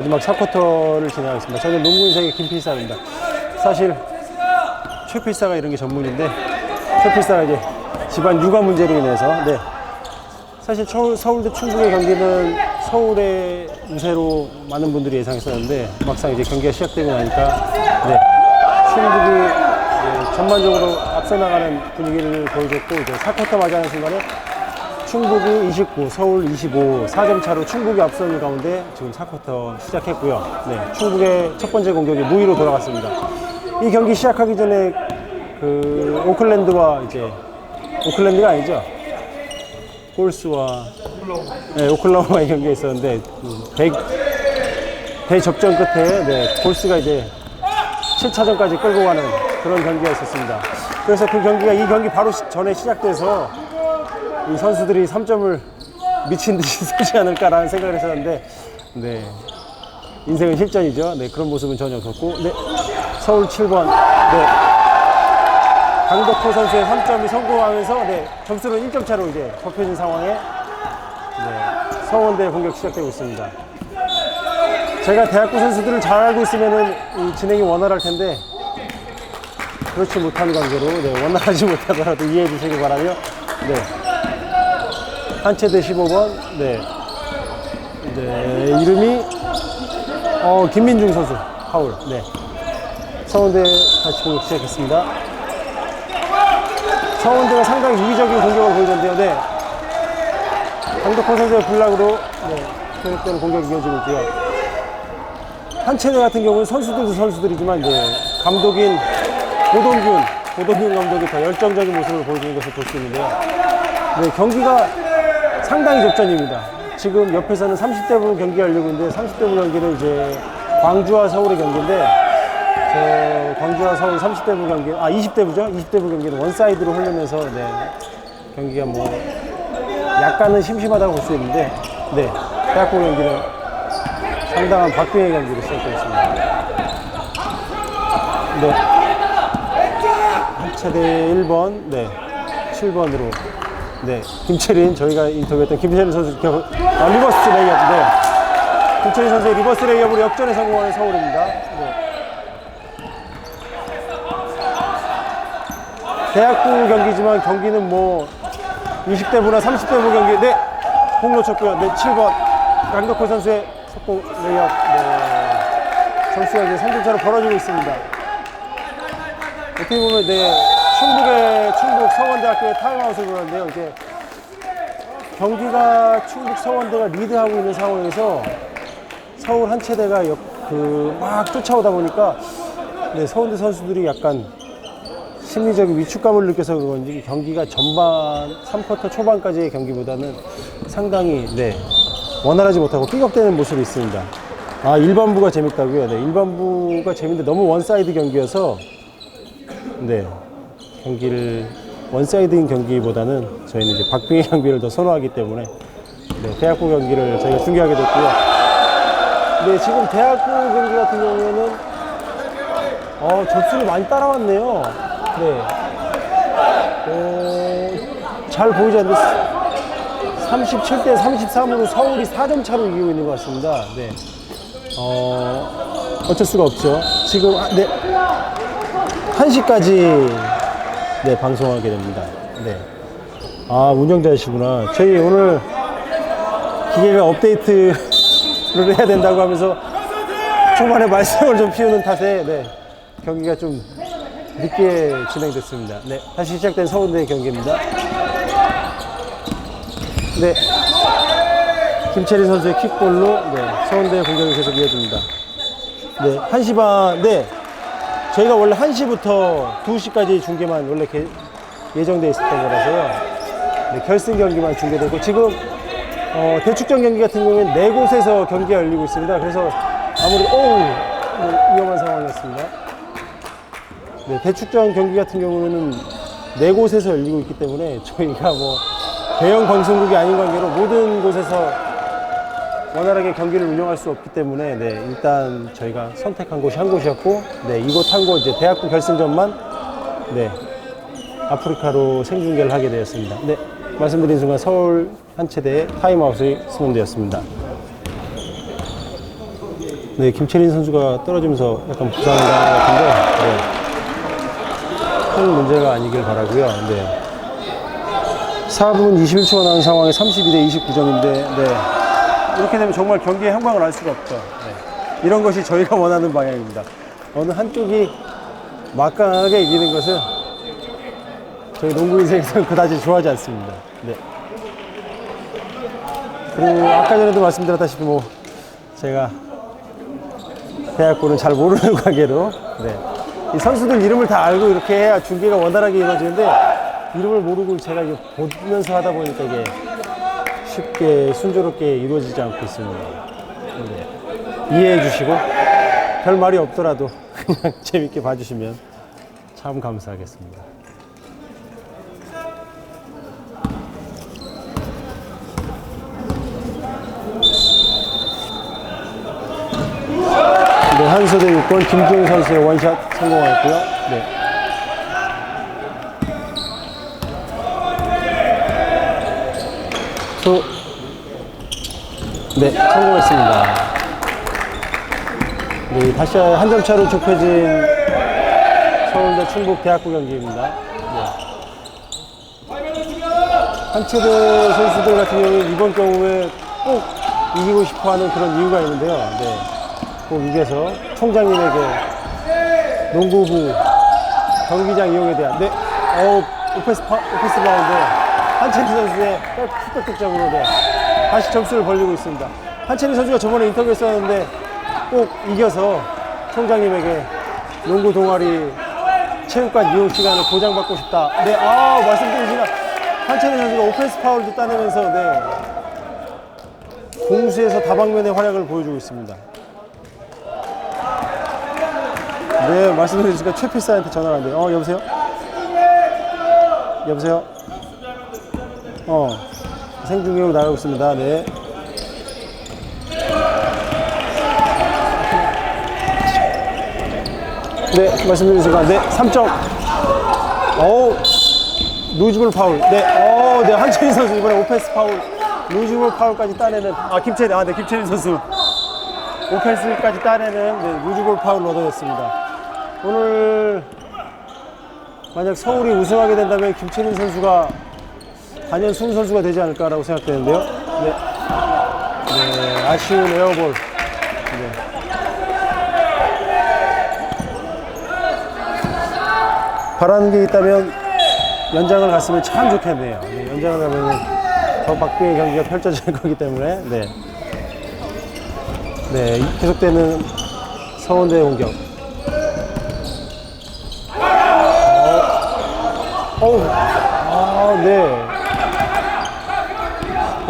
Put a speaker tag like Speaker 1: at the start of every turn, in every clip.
Speaker 1: 마지막 4쿼터를 진행하겠습니다. 저는 농구 인생의 김필사입니다. 사실 최필사가 이런 게 전문인데 최필사가 이제 집안 육아 문제로 인해서 네. 사실 서울, 서울대 충북의 경기는 서울의 우세로 많은 분들이 예상했었는데 막상 이제 경기가 시작되고 나니까 네. 충북이 네, 전반적으로 앞서 나가는 분위기를 보여줬고 이제 4쿼터 맞이하는 순간에 충북이 29, 서울 25, 4점 차로 충북이 앞서는 가운데 지금 4쿼터 시작했고요. 네, 충북의 첫 번째 공격이 무위로 돌아갔습니다. 이 경기 시작하기 전에 그 오클랜드와 이제 오클랜드가 아니죠. 골스와 네, 오클라호마의 경기가 있었는데 음, 대, 대접전 끝에 네, 골스가 이제 7차전까지 끌고 가는 그런 경기가 있었습니다. 그래서 그 경기가 이 경기 바로 시- 전에 시작돼서 이 선수들이 3점을 미친 듯이 쏘지 않을까라는 생각을 했었는데, 네. 인생은 실전이죠. 네. 그런 모습은 전혀 없었고, 네. 서울 7번, 네. 강덕호 선수의 3점이 성공하면서, 네. 점수는 1점 차로 이제 좁혀진 상황에, 네. 서원대 공격 시작되고 있습니다. 제가 대학교 선수들을 잘 알고 있으면은 이 진행이 원활할 텐데, 그렇지 못한 관계로, 네. 원활하지 못하더라도 이해해 주시기 바라며, 네. 한채대 15번. 네. 네. 이름이 어, 김민중 선수. 파울. 네. 다시 공격 시작했습니다. 서원대가 상당히 유기적인 공격을 보이던데요. 네. 강덕호 선수의 블락으로 네. 계속되는 공격이 이어지고 있고요. 한채대 같은 경우는 선수들도 선수들이지만 이제 감독인 고동균, 고동균 감독이 더 열정적인 모습을 보여주는 것을 볼 수 있는데요. 네, 경기가 상당히 접전입니다. 지금 옆에서는 30대 부 경기가 열리고 있는데 30대 부 경기는 이제 광주와 서울의 경기인데 저 광주와 서울 30대 부 경기 아 20대 부죠? 20대 부 경기는 원사이드로 흐르면서 네, 경기가 뭐 약간은 심심하다고 볼 수 있는데 네 대학부 경기는 상당한 박빙의 경기로 시작되었습니다. 네. 한 차대 1번, 네. 7번으로 네, 김철인 저희가 인터뷰했던 김철인 선수 겨, 아, 리버스 레이업, 네. 김철인 선수의 리버스 레이업으로 역전에 성공하는 서울입니다. 네. 대학부 경기지만 경기는 뭐 20대 부나 30대 부 경기, 네, 공 놓쳤고요. 네, 7번 강덕호 선수의 속공 레이업, 네. 점수가 이제 3점 차로 벌어지고 있습니다. 어떻게 보면 네, 충북의 충북 서원대학교의 타임아웃을 보는데요. 이제 경기가 충북 서원대가 리드하고 있는 상황에서 서울 한 체대가 그막 쫓아오다 보니까 네, 서원대 선수들이 약간 심리적인 위축감을 느껴서 그런지 경기가 전반 3쿼터 초반까지의 경기보다는 상당히 네, 원활하지 못하고 삐걱대는 모습이 있습니다. 아 일반부가 재밌다고요? 네, 일반부가 재밌는데 너무 원사이드 경기여서 네, 경기를 원사이드인 경기보다는 저희는 이제 박빙의 경기를 더 선호하기 때문에 네, 대학부 경기를 저희가 중계하게 됐고요. 네, 지금 대학부 경기 같은 경우에는 어, 접수를 많이 따라왔네요. 네. 어, 잘 보이지 않는데 37대 33으로 서울이 4점 차로 이기고 있는 것 같습니다. 네. 어, 어쩔 수가 없죠. 지금 아, 네. 1시까지 네, 방송하게 됩니다. 네. 아, 운영자이시구나. 저희 오늘 기계가 업데이트를 해야 된다고 하면서 초반에 말썽을 좀 피우는 탓에 네, 경기가 좀 늦게 진행됐습니다. 네, 다시 시작된 서울대 경기입니다. 네. 김채리 선수의 킥볼로 네, 서울대 공격이 계속 이어집니다. 네, 1시 반, 네. 저희가 원래 1시부터 2시까지 중계만 원래 개- 예정돼 있었던 거라서요. 네, 결승 경기만 중계되고 지금 어, 대축전 경기 같은 경우에는 네 곳에서 경기가 열리고 있습니다. 그래서 아무리 어우 네, 위험한 상황이었습니다. 네, 대축전 경기 같은 경우에는 네 곳에서 열리고 있기 때문에 저희가 뭐 대형 방송국이 아닌 관계로 모든 곳에서 원활하게 경기를 운영할 수 없기 때문에 네, 일단 저희가 선택한 곳이 한 곳이었고 네, 이곳 한 곳 이제 대학부 결승전만 네, 아프리카로 생중계를 하게 되었습니다. 네, 말씀드린 순간 서울 한체대의 타임아웃이 선언되었습니다. 네, 김채린 선수가 떨어지면서 약간 부상을 당한 것 같은데, 네. 큰 문제가 아니길 바라고요 네. 4분 21초가 나온 상황에 32대 29점인데, 네. 이렇게 되면 정말 경기의 향방을 알 수가 없죠. 네. 이런 것이 저희가 원하는 방향입니다. 어느 한쪽이 막강하게 이기는 것은 저희 농구 인생에서는 그다지 좋아하지 않습니다. 네. 그리고 아까 전에도 말씀드렸다시피 뭐 제가 대학교는 잘 모르는 관계로 네. 이 선수들 이름을 다 알고 이렇게 해야 중계가 원활하게 이루어지는데 이름을 모르고 제가 이게 보면서 하다 보니까 이게 쉽게 순조롭게 이루어지지 않고 있습니다. 네. 이해해 주시고 별 말이 없더라도 그냥 재밌게 봐주시면 참 감사하겠습니다. 네, 한소대 6번 김지웅 선수의 원샷 성공하였고요. 네. 수, 네, 성공했습니다. 네, 다시 한 점 차로 좁혀진 서울대 충북 대학구 경기입니다. 네. 한체대 선수들 같은 경우는 이번 경우에 꼭 이기고 싶어 하는 그런 이유가 있는데요. 네. 꼭 이겨서 총장님에게 농구부 경기장 이용에 대한 네, 어 오페스 파, 오페스 바운드 한채리 선수의 백 득점으로 네, 다시 점수를 벌리고 있습니다. 한채리 선수가 저번에 인터뷰했었는데 꼭 이겨서 총장님에게 농구 동아리 체육관 이용 시간을 보장받고 싶다. 네, 아 말씀드리지만 한채리 선수가 오페스 파울도 따내면서 네, 공수에서 다방면의 활약을 보여주고 있습니다. 네, 말씀해 주시니까 최필사한테 전화가 안 돼요. 어, 여보세요? 여보세요? 어, 생중계로 나가고 있습니다. 네. 네, 말씀해 주시니까, 네, 3점. 어우, 루즈볼 파울. 네, 어, 네, 한채인 선수 이번에 오페스 파울, 루즈볼 파울까지 따내는, 아, 김채린, 아, 네, 김채린 선수. 오펜스까지 따내는 네, 루즈볼 파울을 얻어냈습니다. 오늘 만약 서울이 우승하게 된다면 김채린 선수가 단연 순 선수가 되지 않을까라고 생각되는데요. 네, 네 아쉬운 에어볼. 네. 바라는 게 있다면 연장을 갔으면 참 좋겠네요. 네, 연장을 가면 더 박빙의 경기가 펼쳐질 거기 때문에 네. 네, 이- 계속되는 서원대 공격. 어, 어우, 아, 네.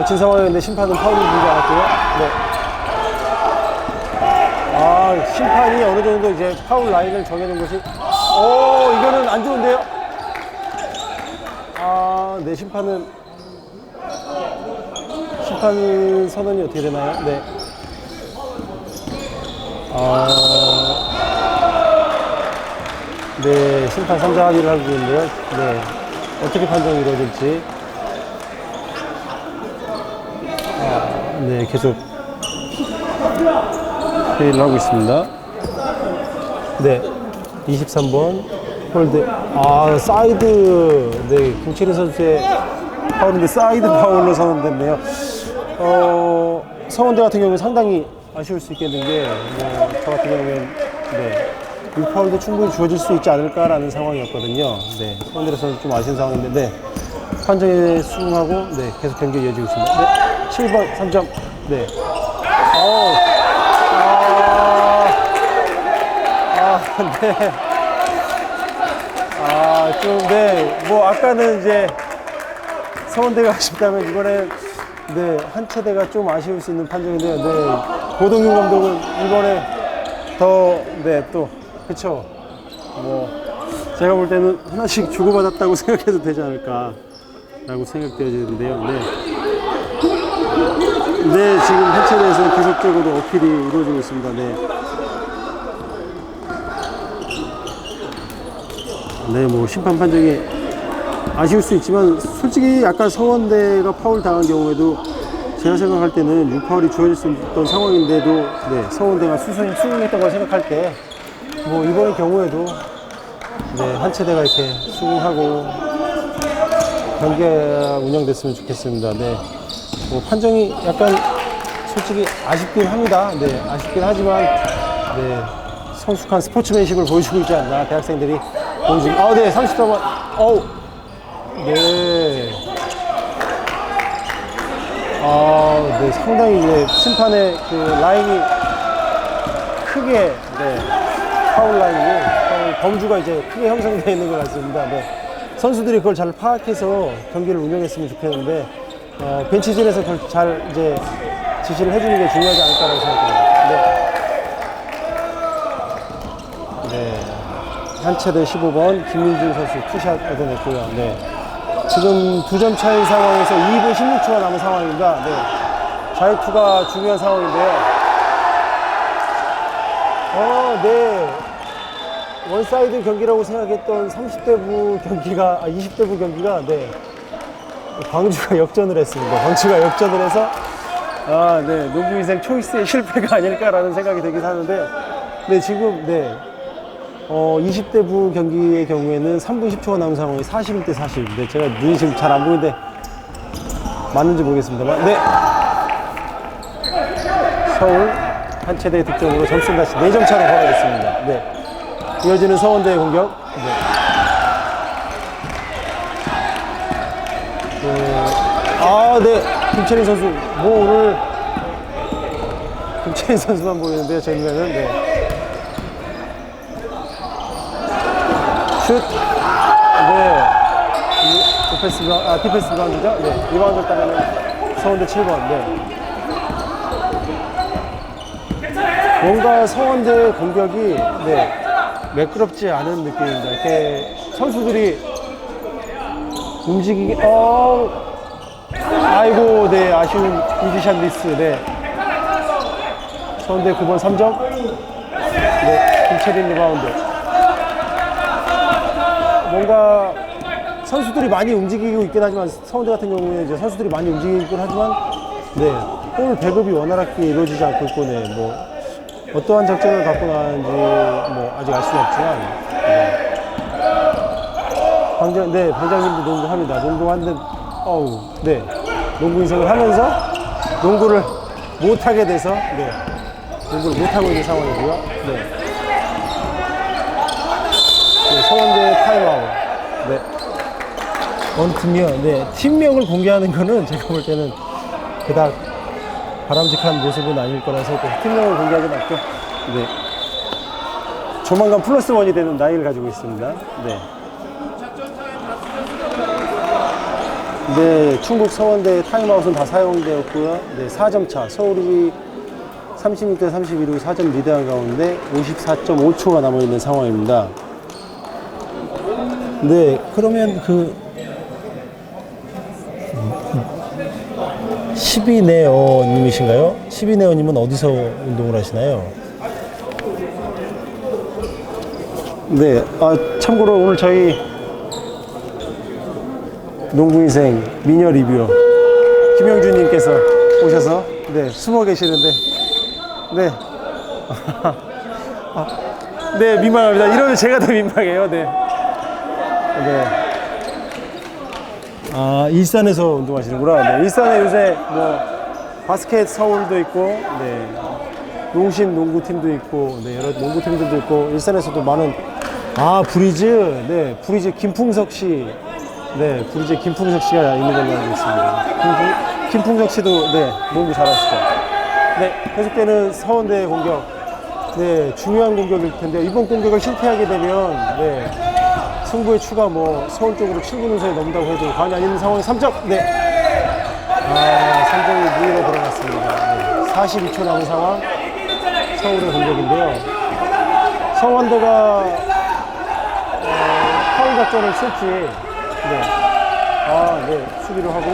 Speaker 1: 거친 상황이었는데 심판은 파울을 주지 않았고요. 네. 아, 심판이 어느 정도 이제 파울 라인을 정해놓은 것이, 오, 이거는 안 좋은데요? 아, 네, 심판은, 심판 선언이 어떻게 되나요? 네. 아, 네, 심판 3자 합의를 하고 있는데요. 네, 어떻게 판정이 이루어질지. 네, 계속 회의를 하고 있습니다. 네, 23번 홀드. 아, 사이드. 네, 김철인 선수의 파울인데 사이드 파울로 선언됐네요. 어, 성원대 같은 경우는 상당히 아쉬울 수 있겠는 게, 뭐, 저 같은 경우에는, 네, 6파울도 충분히 주어질 수 있지 않을까라는 상황이었거든요. 네, 성원대에서는 좀 아쉬운 상황인데, 네, 판정에 수긍하고, 네, 계속 경기 이어지고 있습니다. 네, 7번 3점. 네. 어우, 아, 아, 네. 아, 좀, 네, 뭐, 아까는 이제, 서원대가 아쉽다면 이번에 네, 한 차대가 좀 아쉬울 수 있는 판정인데요. 네, 고동윤 감독은 이번에 더, 네, 또, 그쵸. 뭐, 제가 볼 때는 하나씩 주고받았다고 생각해도 되지 않을까라고 생각되어지는데요. 네. 네, 지금 한 차례에서 계속적으로 어필이 이루어지고 있습니다. 네. 네, 뭐, 심판 판정이 아쉬울 수 있지만 솔직히 아까 서원대가 파울 당한 경우에도 제가 생각할 때는 6파울이 주어질 수 있던 상황인데도 네, 서울대가 수승, 수긍했던 걸 생각할 때 뭐 이번 경우에도 네, 한 체대가 이렇게 수긍하고 경기가 운영됐으면 좋겠습니다. 네. 뭐 판정이 약간 솔직히 아쉽긴 합니다. 네, 아쉽긴 하지만 네, 성숙한 스포츠맨십을 보여주고 있지 않나 대학생들이 보여주고 아, 네, 34번 어우 네. 아, 네, 상당히 이제 심판의 그 라인이 크게, 네, 파울 라인이, 파울 범주가 이제 크게 형성되어 있는 것 같습니다. 네. 선수들이 그걸 잘 파악해서 경기를 운영했으면 좋겠는데, 어, 벤치진에서 그걸 잘 이제 지시를 해주는 게 중요하지 않을까라고 생각합니다. 네. 네. 한체대 15번 김민준 선수 투샷 얻어냈고요. 네. 지금 두 점 차인 상황에서 2분 16초가 남은 상황입니다. 네. 자유투가 중요한 상황인데요. 어, 네. 원사이드 경기라고 생각했던 30대부 경기가, 아, 20대부 경기가, 네. 광주가 역전을 했습니다. 광주가 역전을 해서, 아, 네. 농구 인생 초이스의 실패가 아닐까라는 생각이 들긴 하는데, 네, 지금, 네. 어, 20대 부 경기의 경우에는 3분 10초가 남은 상황이 41대 40. 네, 제가 눈이 지금 잘 안 보이는데 맞는지 모르겠습니다만. 네. 서울 한 체대 득점으로 점수는 다시 4점 차로 벌어졌습니다. 네. 이어지는 서원대의 공격. 네. 네. 아, 네. 김채린 선수. 뭐 오늘 김채린 선수만 보이는데요. 제 눈에는. 네. 슛. 네. 이- 디펜스 리바, 아, 디펜스 리바운드죠? 네. 리바운드 따르는 서원대 7번. 네. 뭔가 서원대 공격이, 네. 매끄럽지 않은 느낌입니다. 이렇게 선수들이 움직이기, 어, 아이고, 네. 아쉬운 이지샷 미스. 네. 서원대 9번 3점. 네. 김채린 리바운드. 뭔가 선수들이 많이 움직이고 있긴 하지만 서울대 같은 경우에 이제 선수들이 많이 움직이고 있긴 하지만 네, 골 배급이 원활하게 이루어지지 않고 있고 네, 뭐 어떠한 작전을 갖고 나왔는지 뭐 아직 알 수는 없지만 네. 방장, 네, 방장님도 농구합니다. 농구하는데 어우, 네, 농구 인생을 하면서 농구를 못하게 돼서 네, 농구를 못하고 있는 상황이고요. 네. 네, 서원대 타임아웃. 네. 원팀이요. 네. 팀명을 공개하는 거는 제가 볼 때는 그닥 바람직한 모습은 아닐 거라서 네, 팀명을 공개하지 않고, 네. 조만간 플러스 원이 되는 나이를 가지고 있습니다. 네. 네, 충북 서원대 타임아웃은 다 사용되었고요. 네, 4점 차. 서울이 36대 31로 4점 리드한 가운데 54.5초가 남아 있는 상황입니다. 네, 그러면 그 12네어 님이신가요? 12네어 님은 어디서 운동을 하시나요? 네, 아, 참고로 오늘 저희 농구인생 미녀 리뷰어 김영준님께서 오셔서 네 숨어 계시는데 네, 아, 네 민망합니다. 이러면 제가 더 민망해요. 네. 네. 아, 일산에서 운동하시는구나. 네. 일산에 요새 뭐 바스켓 서울도 있고, 네. 농심 농구팀도 있고, 네. 여러 농구팀들도 있고, 일산에서도 많은 아, 브리즈. 네. 브리즈 김풍석 씨. 네. 브리즈 김풍석 씨가 있는 걸로 알고 있습니다. 김풍, 김풍석 씨도 네. 농구 잘하시죠. 네. 계속되는 서원대 공격. 네. 중요한 공격일 텐데 이번 공격을 실패하게 되면 네. 승부의 추가 뭐 서울 쪽으로 7분 후에 넘는다고 해도 과언이 아닌 상황에 3점. 네. 아, 3점이 무위로 들어갔습니다. 네. 42초 남은 상황. 서울의 공격인데요. 서원대가 어, 파울 작전을 쓸지. 네. 아, 네. 수비를 하고.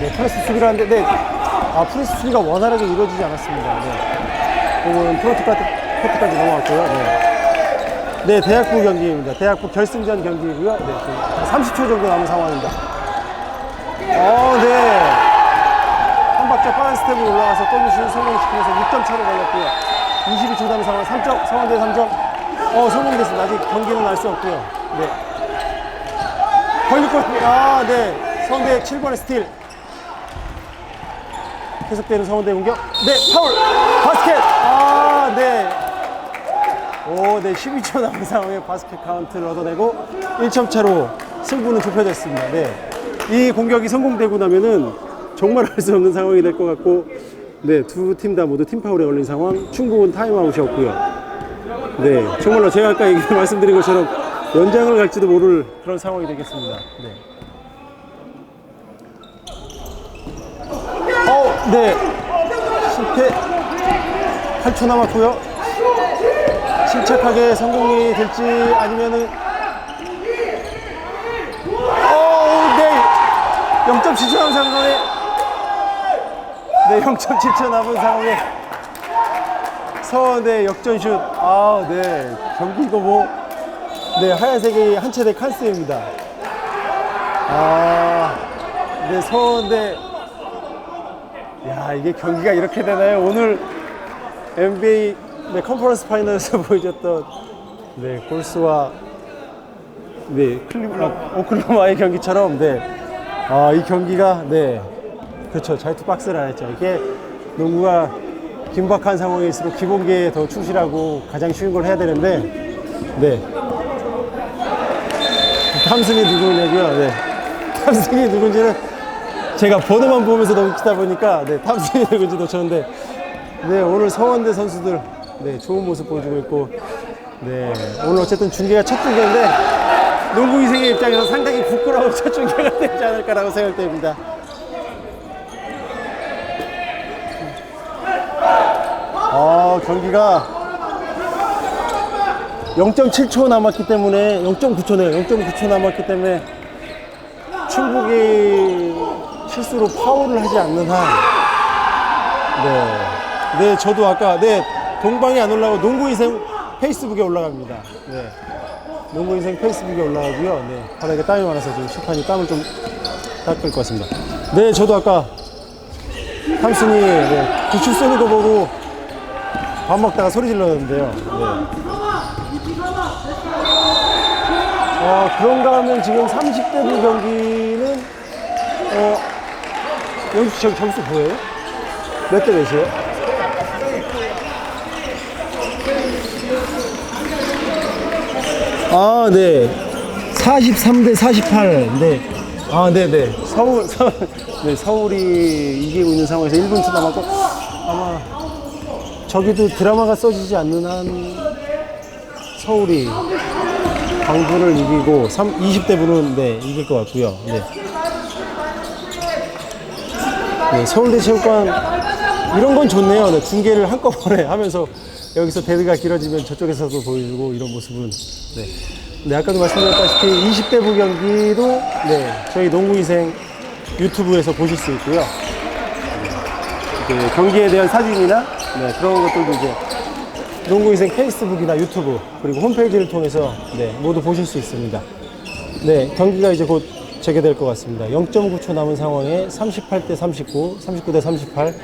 Speaker 1: 네. 프레스 수비를 하는데, 네. 아, 프레스 수비가 원활하게 이루어지지 않았습니다. 네. 공은 프로트까지, 프로트까지 넘어갔고요. 네. 네, 대학부 경기입니다. 대학부 결승전 경기이고요. 네, 지금 30초 정도 남은 상황입니다. 어, 네. 박자 빠른 스텝으로 올라가서 더블슛 성공시키면서 6점 차로 걸렸고요. 22초 남은 상황 3점, 성원대 3점. 어, 성공됐습니다. 아직 경기는 알 수 없고요. 네. 걸릴 거입니다. 아, 네. 성대 7번의 스틸. 계속되는 성원대 공격. 네, 파울. 바스켓. 아, 네. 오, 네. 12초 남은 상황에 바스켓 카운트를 얻어내고 1점 차로 승부는 좁혀졌습니다. 네. 이 공격이 성공되고 나면은 정말 할수 없는 상황이 될 것 같고, 네. 두 팀 다 모두 팀 파울에 걸린 상황. 충분은 타임아웃이었고요. 네. 정말로 제가 아까 말씀드린 것처럼 연장을 갈지도 모를 그런 상황이 되겠습니다. 네. 어, 네. 실패. 8초 남았고요. 침착하게 성공이 될지 아니면은 어, 네. 0.7초 남은 상황에 네, 0.7초 남은 상황에 서원의 역전슛. 아, 네. 경기 이거 뭐 네, 하얀색이 한 채대 칸스입니다. 아, 네, 서원대 야 이게 경기가 이렇게 되나요? 오늘 NBA 네, 컨퍼런스 파이널에서 보여줬던 네 골스와 네 클리브 아, 오클라호마의 경기처럼 네 아 이 경기가 네. 그렇죠. 자유투 박스를 안 했죠. 이게 농구가 긴박한 상황일수록 기본기에 더 충실하고 가장 쉬운 걸 해야 되는데 네 탐승이 누구냐고요? 네 탐승이 누군지는 제가 번호만 보면서 너무 기다 보니까 네, 탐승이 누군지 놓쳤는데 네, 오늘 서원대 선수들 네, 좋은 모습 보여주고 있고 네, 오늘 어쨌든 중계가 첫 중계인데 농구 이생의 입장에서 상당히 부끄러운 첫 중계가 되지 않을까라고 생각됩니다. 아, 경기가 0.7초 남았기 때문에 0.9초네요. 0.9초 남았기 때문에 충북이 실수로 파울을 하지 않는 한, 네, 네, 저도 아까 네 동방이 안 올라가고 농구 인생 페이스북에 올라갑니다. 네, 농구 인생 페이스북에 올라가고요. 네, 바닥에 땀이 많아서 지금 심판이 땀을 좀 닦을 것 같습니다. 네, 저도 아까 삼순이 네, 구축 쏘는 거 보고 밥 먹다가 소리 질렀는데요. 네. 어, 그런가 하면 지금 30대 부 경기는 어, 여기 저 점수 보여요? 몇 대 몇이에요? 아, 네. 43대 48. 네. 아, 네, 네. 서울, 서울, 네, 서울이 이기고 있는 상황에서 1분 차 남았고, 아마 저기도 드라마가 써지지 않는 한 서울이 광주를 이기고 3, 20대 분은 네, 이길 것 같고요. 네. 네, 서울대 체육관 이런 건 좋네요. 네, 중계를 한꺼번에 하면서 여기서 대드가 길어지면 저쪽에서도 보여주고 이런 모습은 네. 네, 아까도 말씀드렸다시피 20대 부 경기도 네, 저희 농구인생 유튜브에서 보실 수 있고요. 네, 경기에 대한 사진이나 네, 그런 것들도 이제 농구인생 페이스북이나 유튜브 그리고 홈페이지를 통해서 네, 모두 보실 수 있습니다. 네, 경기가 이제 곧 재개될 것 같습니다. 0.9초 남은 상황에 38대 39, 39대 38.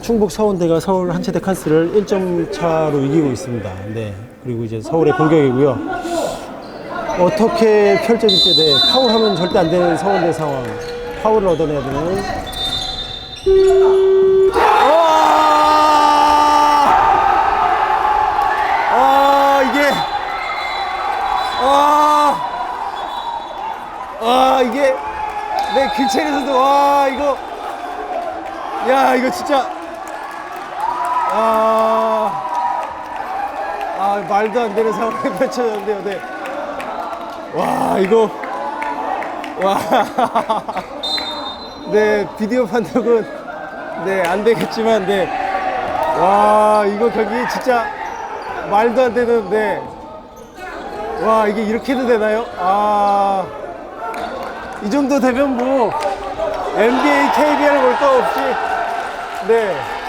Speaker 1: 충북 서원대가 서울 한체대 칸스를 1점 차로 이기고 있습니다. 네, 그리고 이제 서울의 공격이고요. 어떻게 펼쳐질지 네, 파울하면 절대 안 되는 서원대 상황. 파울을 얻어내야 되는. 아! 아 이게 아, 아 이게 내 길체에서도 와 이거 야 이거 진짜 아, 아 말도 안 되는 상황이 펼쳐졌는데요. 네. 와 이거 와. 네 비디오 판독은 네안 되겠지만 네. 와 이거 경기 진짜 말도 안 되는데 와 이게 이렇게도 되나요? 아. 이 정도 되면 뭐 NBA, KBL 볼 거 없이. 네